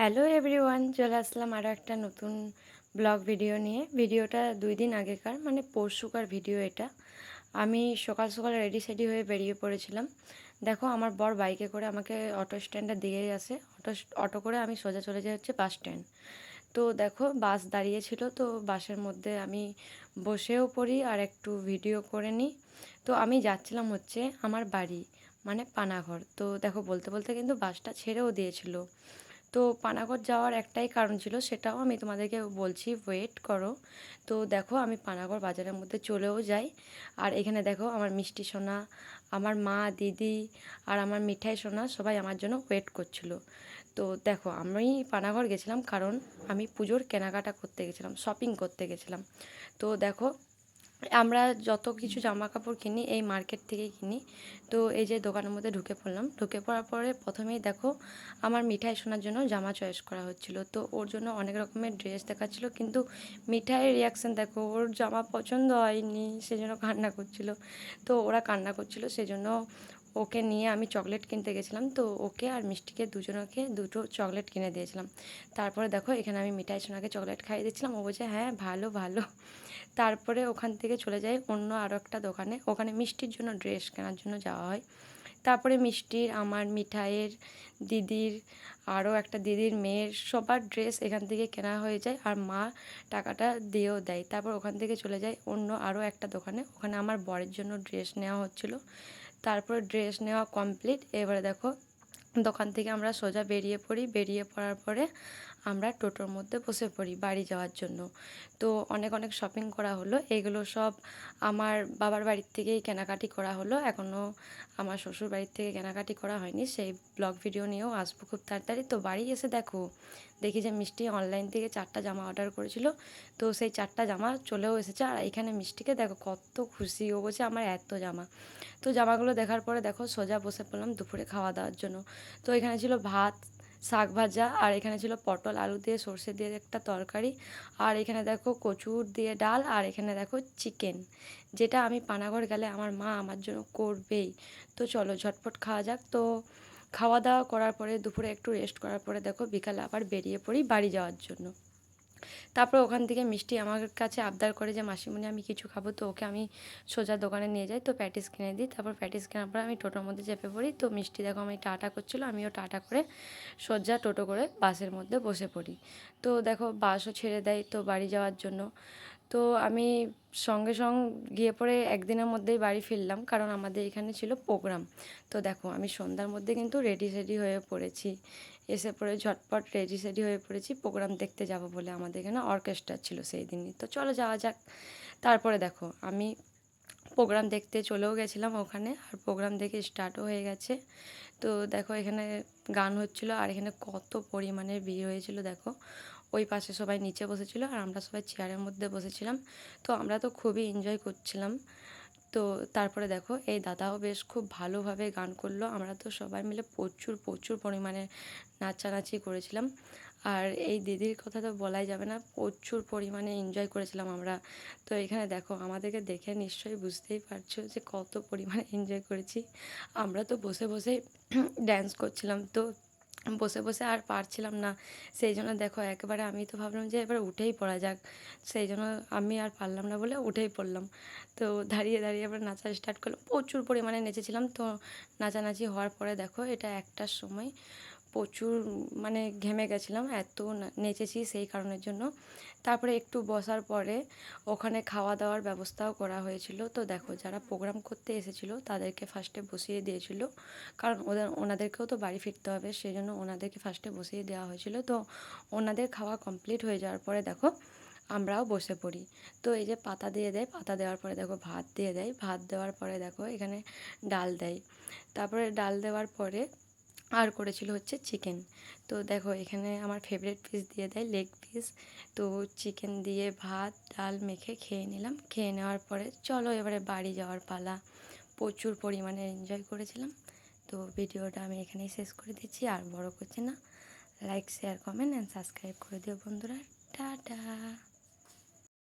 Hello everyone চলে আসলাম আরও একটা নতুন ব্লগ ভিডিও নিয়ে। ভিডিওটা দুই দিন আগেকার মানে পরশুকার ভিডিও এটা। আমি সকাল সকাল রেডি সেডি হয়ে বেরিয়ে পড়েছিলাম। দেখো, আমার বর বাইকে করে আমাকে অটো স্ট্যান্ডে দিয়ে আসে অটো অটো করে আমি সোজা চলে যাই হচ্ছে বাস স্ট্যান্ড তো দেখো বাস দাঁড়িয়েছিল তো বাসের মধ্যে আমি বসেও পড়ি আর একটু ভিডিও করে নিই। তো আমি যাচ্ছিলাম হচ্ছে আমার বাড়ি মানে পানাঘর। তো দেখো, বলতে বলতে কিন্তু বাসটা ছেড়েও দিয়েছিল। তো পানাগড় যাওয়ার একটাই কারণ ছিল, সেটাও আমি তোমাদেরকে বলছি ওয়েট করো। তো দেখো, আমি পানাগড় বাজারের মধ্যে চলেও যাই। আর এখানে দেখো, আমার মিষ্টি সোনা, আমার মা, দিদি আর আমার মিঠাই সোনা সবাই আমার জন্য ওয়েট করছিল। তো দেখো, আমি পানাগড় গেছিলাম কারণ আমি পুজোর কেনাকাটা করতে গেছিলাম শপিং করতে গেছিলাম। তো দেখো আমরা যত কিছু জামা কাপড় কিনি, এই মার্কেট থেকে কিনি, তো এই যে দোকানের মধ্যে ঢুকে পড়লাম। ঢুকে পড়ার পরে প্রথমেই দেখো, আমার মিঠাই শোনার জন্য জামা চয়েস করা হচ্ছিল। তো ওর জন্য অনেক রকমের ড্রেস দেখাচ্ছিল, কিন্তু মিঠাইয়ের রিয়াকশান দেখো, ওর জামা পছন্দ হয়নি, সেজন্য কান্না করছিল। তো ওরা কান্না করছিল, সেজন্য ওকে নিয়ে আমি চকলেট কিনতে গেছিলাম, তো ওকে আর মিষ্টিকে দুজনকে দুটো চকলেট কিনে দিয়েছিলাম। তারপরে দেখো, এখানে আমি মিঠাই সোনাকে চকলেট খাইয়ে দিচ্ছিলাম। ও বলছে হ্যাঁ ভালো ভালো। তারপরে ওখান থেকে চলে যাই অন্য আরও একটা দোকানে। ওখানে মিষ্টির জন্য ড্রেস কেনার জন্য যাওয়া হয়। তারপরে মিষ্টির, আমার মিঠাইয়ের, দিদির আরও একটা দিদির মেয়ের সবার ড্রেস এখান থেকে কেনা হয়ে যায় আর মা টাকাটা দিয়েও দেয়। তারপর ওখান থেকে চলে যায় অন্য আরও একটা দোকানে। ওখানে আমার বরের জন্য ড্রেস নেওয়া হচ্ছিল। তারপরে ড্রেস নেওয়া কমপ্লিট এবারে দেখো, দোকান থেকে আমরা সোজা বেরিয়ে পড়ি। বেরিয়ে পড়ার পরে আমরা টোটোর মধ্যে বসে পড়ি বাড়ি যাওয়ার জন্য। তো অনেক অনেক শপিং করা হলো। এগুলো সব আমার বাবার বাড়ির থেকেই কেনাকাটি করা হলো। এখনও আমার শ্বশুর বাড়ির থেকে কেনাকাটি করা হয়নি। সেই ব্লগ ভিডিও নিয়েও আসব খুব তাড়াতাড়ি। তো বাড়ি এসে দেখো, দেখি যে মিষ্টি অনলাইন থেকে চারটা জামা অর্ডার করেছিল। তো সেই চারটা জামা চলেও এসেছে। আর এখানে মিষ্টিকে দেখো, কত খুশি। ও বলছে, আমার এত জামা। তো জামাগুলো দেখার পরে দেখো, সোজা বসে পড়লাম দুপুরে খাওয়া দাওয়ার জন্য। তো এখানে ছিল ভাত শাক ভাজা, আর এখানে ছিল পটল আলু দিয়ে সর্ষে দিয়ে একটা তরকারি, আর এখানে দেখো কচুর দিয়ে ডাল, আর এখানে দেখো চিকেন, যেটা আমি পানাগড় গেলে আমার মা আমার জন্য করবেই। তো চলো ঝটপট খাওয়া যাক। তো খাওয়া দাওয়া করার পরে দুপুরে একটু রেস্ট করার পরে দেখো বিকালে আবার বেরিয়ে পড়ি বাড়ি যাওয়ার জন্য। তারপর ওখান থেকে মিষ্টি আমার কাছে আবদার করে যে, মাসিমণি, আমি কিছু খাব, তো ওকে আমি সোজা দোকানে নিয়ে যাই, তো প্যাটিস কিনে দিই। তারপর প্যাটিস কেনার পর আমি টোটোর মধ্যে চেপে পড়ি। তো মিষ্টি দেখো, আমি টাটা করছিল, আমিও টাটা করে সোজা টোটো করে বাসের মধ্যে বসে পড়ি। তো দেখো, বাসও ছেড়ে দেয় তো বাড়ি যাওয়ার জন্য। তো আমি সঙ্গে সঙ্গে গিয়ে পরে একদিনের মধ্যেই বাড়ি ফিরলাম, কারণ আমাদের এখানে ছিল প্রোগ্রাম। তো দেখো, আমি সন্ধ্যার মধ্যে কিন্তু রেডি সেডি হয়ে পড়েছি। এসে পরে ঝটপট রেডি সেডি হয়ে পড়েছি। প্রোগ্রাম দেখতে যাব বলে আমাদের এখানে অর্কেস্ট্রা ছিল সেই দিনই তো চলো যাওয়া যাক। তারপরে দেখো, আমি প্রোগ্রাম দেখতে চলেও গেছিলাম ওখানে, আর প্রোগ্রাম দেখে স্টার্টও হয়ে গেছে। তো দেখো, এখানে গান হচ্ছিল, আর এখানে কত পরিমাণে ভিড় হয়েছিল, দেখো। ওই পাশে সবাই নিচে বসেছিল, আর আমরা সবাই চেয়ারের মধ্যে বসেছিলাম। তো আমরা তো খুবই এনজয় করছিলাম। তো তারপরে দেখো, এই দাদাও বেশ খুব ভালোভাবে গান করল। আমরা তো সবাই মিলে প্রচুর প্রচুর পরিমাণে নাচানাচি করেছিলাম। আর এই দিদির কথা তো বলাই যাবে না, প্রচুর পরিমাণে এনজয় করেছিলাম আমরা। তো এখানে দেখো, আমাদেরকে দেখে নিশ্চয়ই বুঝতেই পারছ যে কত পরিমাণে এনজয় করেছি। আমরা তো বসে বসে ড্যান্স করছিলাম। তো বসে বসে আর পারছিলাম না। সেই জন্য দেখো, একেবারে আমি তো ভাবলাম যে এবার উঠেই পড়া যাক। সেই জন্য আমি আর পারলাম না বলে উঠেই পড়লাম। তো দাঁড়িয়ে দাঁড়িয়ে এবার নাচা স্টার্ট করলাম। প্রচুর পরিমাণে নেচেছিলাম। তো নাচানাচি হওয়ার পরে দেখো, এটা একটার সময় প্রচুর মানে ঘেমে গেছিলাম, এত নেচেছি সেই কারণের জন্য। তারপরে একটু বসার পরে ওখানে খাওয়া দাওয়ার ব্যবস্থাও করা হয়েছিল। তো দেখো, যারা প্রোগ্রাম করতে এসেছিল তাদেরকে ফার্স্টে বসিয়ে দিয়েছিল। কারণ ওদের, ওনাদেরকেও তো বাড়ি ফিরতে হবে সেই জন্য ওনাদেরকে ফার্স্টে বসিয়ে দেওয়া হয়েছিল। তো ওনাদের খাওয়া কমপ্লিট হয়ে যাওয়ার পরে দেখো, আমরাও বসে পড়ি। তো এই যে পাতা দিয়ে দেয়, পাতা দেওয়ার পরে দেখো ভাত দিয়ে দেয়। ভাত দেওয়ার পরে দেখো এখানে ডাল দেয়। তারপরে ডাল দেওয়ার পরে আর করেছিল হচ্ছে চিকেন তো দেখো, এখানে আমার ফেভারিট পিস দিয়ে দেয় লেগ পিস তো চিকেন দিয়ে ভাত, ডাল মেখে খেয়ে নিলাম। খেয়ে নেওয়ার পরে চলো এবারে বাড়ি যাওয়ার পালা। প্রচুর পরিমাণে এনজয় করেছিলাম। তো ভিডিওটা আমি এখানেই শেষ করে দিচ্ছি। আর বড় করছি না। Like share comment and subscribe করে দিও বন্ধুরা। টাটা!